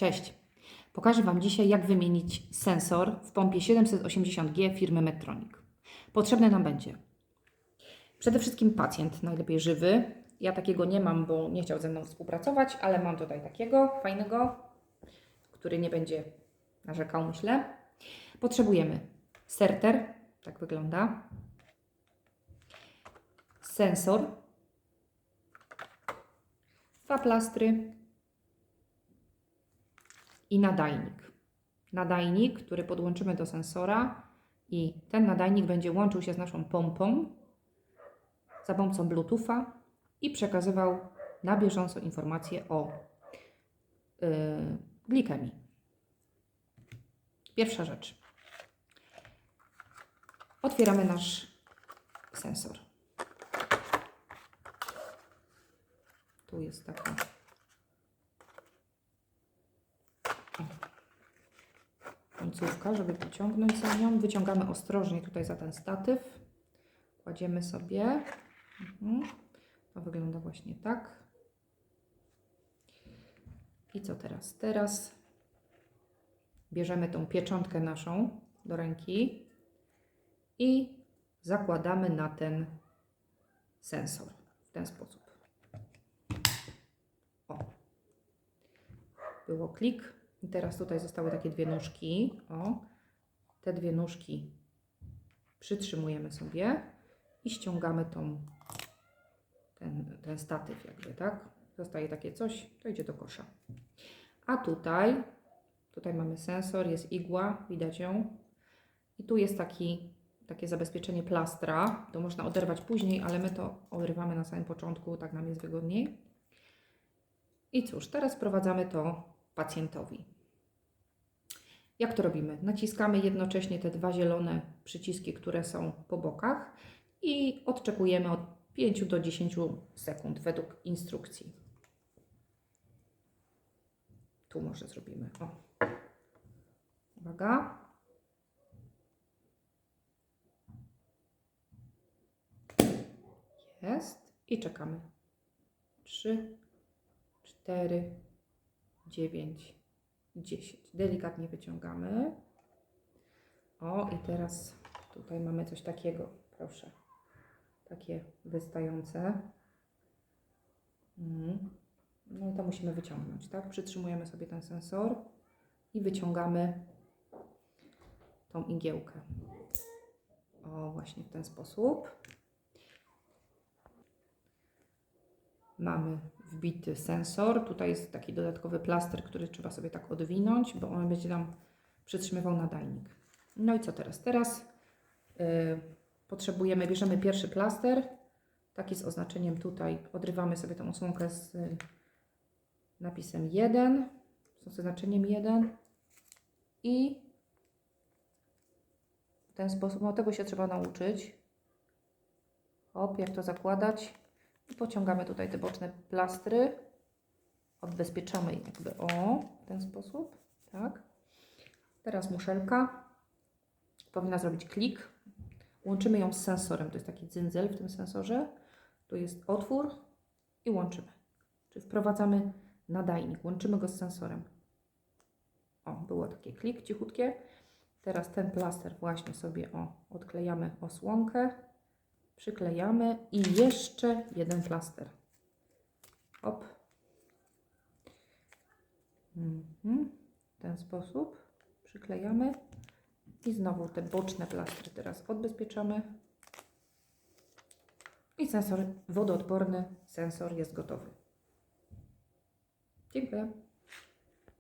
Cześć. Pokażę Wam dzisiaj, jak wymienić sensor w pompie 780G firmy Medtronic. Potrzebne nam będzie przede wszystkim pacjent, najlepiej żywy. Ja takiego nie mam, bo nie chciał ze mną współpracować, ale mam tutaj takiego fajnego, który nie będzie narzekał, myślę. Potrzebujemy serter, tak wygląda, sensor, dwa plastry, i nadajnik. Nadajnik, który podłączymy do sensora i ten nadajnik będzie łączył się z naszą pompą za pomocą Bluetootha i przekazywał na bieżąco informacje o yy, glikemii. Pierwsza rzecz. Otwieramy nasz sensor. Tu jest taka końcówka, żeby pociągnąć za nią. Wyciągamy ostrożnie tutaj za ten statyw. Kładziemy sobie. Mhm. To wygląda właśnie tak. I co teraz? Teraz bierzemy tą pieczątkę naszą do ręki i zakładamy na ten sensor w ten sposób. O. Było klik. I teraz tutaj zostały takie dwie nóżki. O, te dwie nóżki przytrzymujemy sobie i ściągamy tą, ten, ten statyw jakby, tak? Zostaje takie coś, to idzie do kosza. A tutaj, tutaj mamy sensor, jest igła, widać ją. I tu jest taki, takie zabezpieczenie plastra. To można oderwać później, ale my to odrywamy na samym początku, tak nam jest wygodniej. I cóż, teraz wprowadzamy to pacjentowi. Jak to robimy? Naciskamy jednocześnie te dwa zielone przyciski, które są po bokach i odczekujemy od 5 do 10 sekund według instrukcji. Tu może zrobimy. O. Uwaga. Jest. I czekamy. 3, 4, 9, 10. Delikatnie wyciągamy. O, i teraz tutaj mamy coś takiego, proszę. Takie wystające. Mm. No i to musimy wyciągnąć, tak? Przytrzymujemy sobie ten sensor i wyciągamy tą igiełkę. O, właśnie w ten sposób. Mamy wbity sensor. Tutaj jest taki dodatkowy plaster, który trzeba sobie tak odwinąć, bo on będzie nam przytrzymywał nadajnik. No i co teraz? Teraz yy, potrzebujemy, bierzemy pierwszy plaster, taki z oznaczeniem tutaj, odrywamy sobie tą osłonkę z y, napisem 1, z oznaczeniem 1 i w ten sposób, no tego się trzeba nauczyć. Hop, jak to zakładać. Pociągamy tutaj te boczne plastry. Odbezpieczamy jakby o w ten sposób. Tak. Teraz muszelka powinna zrobić klik. Łączymy ją z sensorem. To jest taki cyndzel w tym sensorze. Tu jest otwór i łączymy. Czyli wprowadzamy nadajnik. Łączymy go z sensorem. O, było takie klik cichutkie. Teraz ten plaster właśnie sobie o, odklejamy osłonkę przyklejamy i jeszcze jeden plaster. Op. Mhm. W ten sposób przyklejamy i znowu te boczne plastry teraz odbezpieczamy. I sensor wodoodporny, sensor jest gotowy. Dziękuję.